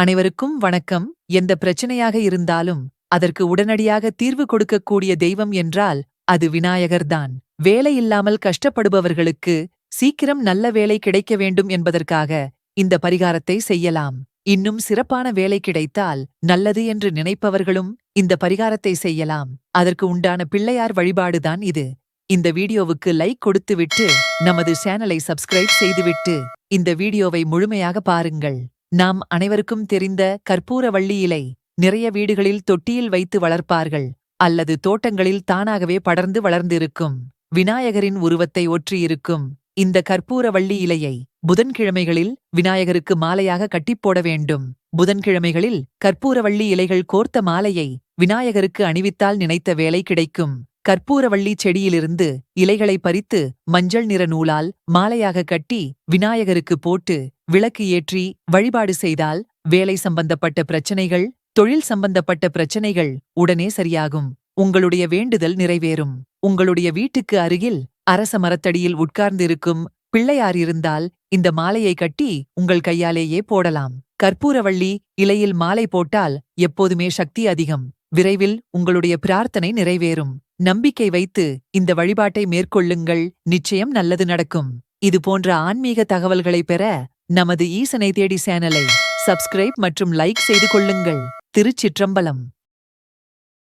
அனைவருக்கும் வணக்கம். எந்த பிரச்சனையாக இருந்தாலும் அதற்கு உடனடியாக தீர்வு கொடுக்கக்கூடிய தெய்வம் என்றால் அது விநாயகர்தான் வேலை இல்லாமல் கஷ்டப்படுபவர்களுக்கு சீக்கிரம் நல்ல வேலை கிடைக்க வேண்டும் என்பதற்காக இந்த பரிகாரத்தை செய்யலாம். இன்னும் சிறப்பான வேலை கிடைத்தால் நல்லது என்று நினைப்பவர்களும் இந்த பரிகாரத்தை செய்யலாம். அதற்கு உண்டான பிள்ளையார் வழிபாடுதான் இது. இந்த வீடியோவுக்கு லைக் கொடுத்துவிட்டு நமது சேனலை சப்ஸ்கிரைப் செய்துவிட்டு இந்த வீடியோவை முழுமையாக பாருங்கள். நாம் அனைவருக்கும் தெரிந்த கற்பூரவள்ளி இலை நிறைய வீடுகளில் தொட்டியில் வைத்து வளர்ப்பார்கள் அல்லது தோட்டங்களில் தானாகவே படர்ந்து வளர்ந்திருக்கும் விநாயகரின் உருவத்தை ஒற்றியிருக்கும் இந்த கற்பூரவள்ளி இலையை புதன்கிழமைகளில் விநாயகருக்கு மாலையாக கட்டிப் போட வேண்டும். புதன்கிழமைகளில் கற்பூரவள்ளி இலைகள் கோர்த்த மாலையை விநாயகருக்கு அணிவித்தால் நினைத்த வேலை கிடைக்கும். கற்பூரவள்ளி செடியிலிருந்து இலைகளை பறித்து மஞ்சள் நிற நூலால் மாலையாக கட்டி விநாயகருக்கு போட்டு விளக்கு ஏற்றி வழிபாடு செய்தால் வேலை சம்பந்தப்பட்ட பிரச்சனைகள் தொழில் சம்பந்தப்பட்ட பிரச்சனைகள் உடனே சரியாகும். உங்களுடைய வேண்டுதல் நிறைவேறும். உங்களுடைய வீட்டுக்கு அருகில் அரச மரத்தடியில் உட்கார்ந்திருக்கும் பிள்ளையார் இருந்தால் இந்த மாலையை கட்டி உங்கள் கையாலேயே போடலாம். கற்பூரவள்ளி இலையில் மாலை போட்டால் எப்போதுமே சக்தி அதிகம். விரைவில் உங்களுடைய பிரார்த்தனை நிறைவேறும். நம்பிக்கை வைத்து இந்த வழிபாட்டை மேற்கொள்ளுங்கள். நிச்சயம் நல்லது நடக்கும். இது போன்ற ஆன்மீக தகவல்களை பெற நமது ஈசனை தேடி சேனலை சப்ஸ்கிரைப் மற்றும் லைக் செய்து கொள்ளுங்கள். திருச்சிற்றம்பலம்.